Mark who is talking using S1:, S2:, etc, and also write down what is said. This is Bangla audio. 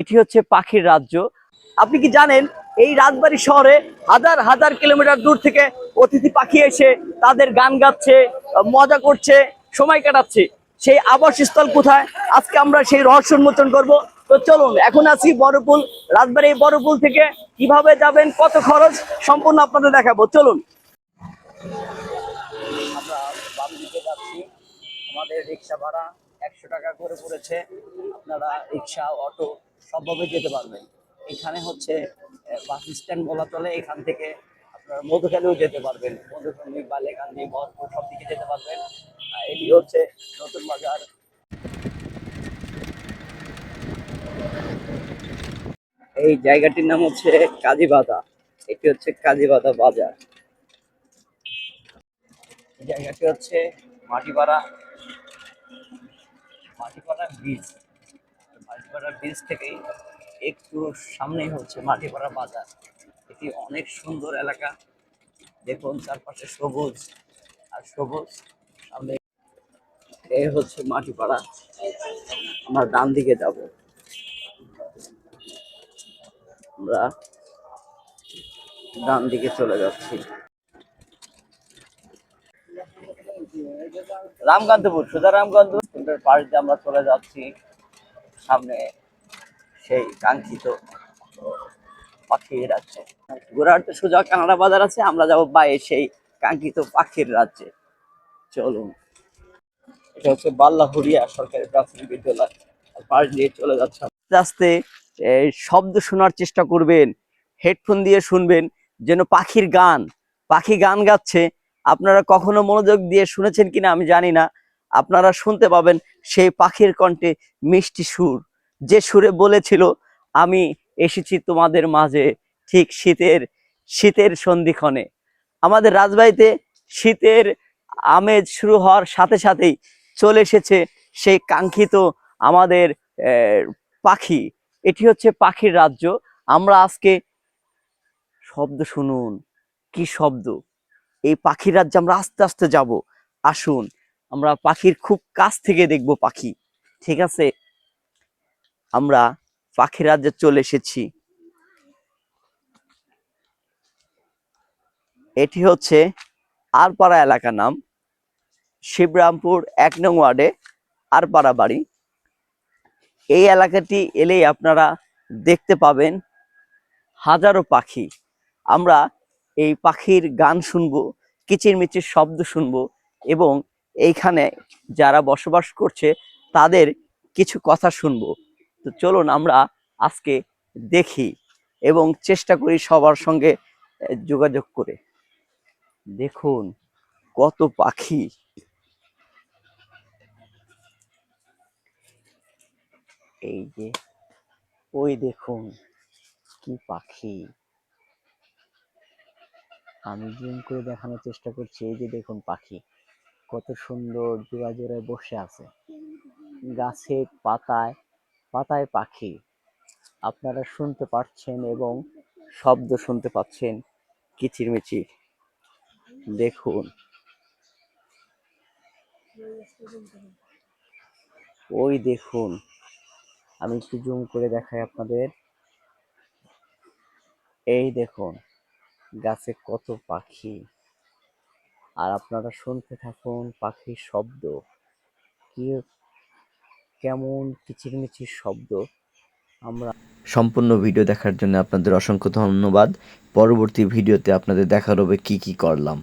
S1: এটি হচ্ছে পাখির রাজ্য। আপনি কি জানেন এই রাজবাড়ি শহরে হাজার হাজার কিলোমিটার দূর থেকে অতিথি পাখি এসে তাদের গান গাচ্ছে মজা করছে সময় কাটাচ্ছে। সেই আবাসস্থল কোথায়? আজকে আমরা সেই রহস্য উন্মোচন করব। তো চলুন এখন আছি বড়পুল রাজবাড়ী বড়পুল থেকে কীভাবে যাবেন কত খরচ সম্পূর্ণ আপনাদের দেখাবো। চলুন। আমরা বাম দিকে যাচ্ছি। আমাদের রিক্সা ভাড়া একশো টাকা করে পড়েছে। আপনারা রিক্সা, অটো সবভাবে যেতে পারবেন। এখানে হচ্ছে বাস স্ট্যান্ড বলা চলে, এখান থেকে আপনারা মধুখালীও যেতে পারবেন। মধুখালী বালেকান্দি বহরপুর সব দিকে যেতে পারবেন। এটি হচ্ছে নতুন বাজার। এই জায়গাটির নাম হচ্ছে কাজীবাদা। এটি হচ্ছে কাজীবাদা বাজার। জায়গাটি হচ্ছে মাটিপাড়া। মাটিপাড়া ব্রিজ মাটিপাড়া ব্রিজ থেকেই একটু সামনেই হচ্ছে মাটিপাড়া বাজার। এটি অনেক সুন্দর এলাকা। দেখুন, চারপাশে সবুজ আর সবুজ। সামনে এই হচ্ছে মাটিপাড়া। আমরা ডান দিকে যাব। আমরা ডান দিকে চলে যাচ্ছি। রামকান্তপুর সুধা রামকান্তপুর। পাশ দিয়ে আমরা চলে যাচ্ছি। সামনে সেই কাঙ্ক্ষিত পাখির রাজ্যে। গোড়াহাটে সোজা কানাডা বাজার আছে, আমরা যাব বাইরে সেই কাঙ্ক্ষিত পাখির রাজ্যে। চলুন। এটা হচ্ছে বাল্লাহুরিয়া সরকারি প্রাথমিক বিদ্যালয়। পাশ দিয়ে চলে যাচ্ছে আস্তে আস্তে শব্দ শোনার চেষ্টা করবেন, হেডফোন দিয়ে শুনবেন, যেন পাখির গান, পাখি গান গাচ্ছে আপনারা কখনো মনোযোগ দিয়ে শুনেছেন কিনা আমি জানি না। আপনারা শুনতে পাবেন সেই পাখির কণ্ঠে মিষ্টি সুর। যে সুরে বলেছিল, আমি এসেছি তোমাদের মাঝে ঠিক শীতের শীতের সন্ধিক্ষণে। আমাদের রাজবাড়িতে শীতের আমেজ শুরু হওয়ার সাথে সাথেই চলে এসেছে সেই কাঙ্ক্ষিত আমাদের পাখি। এটি হচ্ছে পাখির রাজ্য। আমরা আজকে শব্দ শুনুন। কি শব্দ? এই পাখির রাজ্যে আমরা আস্তে আস্তে যাব। আসুন, আমরা পাখির খুব কাছ থেকে দেখব পাখি। ঠিক আছে? আমরা পাখির রাজ্যে চলে এসেছি। এটি হচ্ছে আরপাড়া এলাকার নাম। শিবরামপুর এক নং ওয়ার্ডে আরপাড়া বাড়ি। এই এলাকাটি এলেই আপনারা দেখতে পাবেন হাজারো পাখি। আমরা এই পাখির গান শুনব, কিচিরমিচির শব্দ শুনব এবং এইখানে যারা বসবাস করছে তাদের কিছু কথা শুনব। তো চলুন আমরা আজকে দেখি এবং চেষ্টা করি সবার সঙ্গে যোগাযোগ করে। দেখুন, কত পাখি। এই যে, ওই দেখুন, কি পাখি। আমি জুম করে দেখানোর চেষ্টা করছি, এই যে দেখুন পাখি, কত সুন্দর জোড়া জোড়ায় বসে আছে। গাছে পাতায় পাতায় পাখি, আপনারা শুনতে পাচ্ছেন এবং শব্দ শুনতে পাচ্ছেন, কিচিরমিচির। দেখুন। ওই দেখুন, আমি একটু জুম করে দেখাই আপনাদের। এই দেখুন। গাছে কত পাখি। আর আপনারা শুনতে থাকুন পাখির শব্দ। কি কেমন কিচিরমিচির শব্দ। আমরা
S2: সম্পূর্ণ ভিডিও দেখার জন্য আপনাদের অসংখ্য ধন্যবাদ। পরবর্তী ভিডিওতে আপনাদের দেখার হবে কি কি করলাম।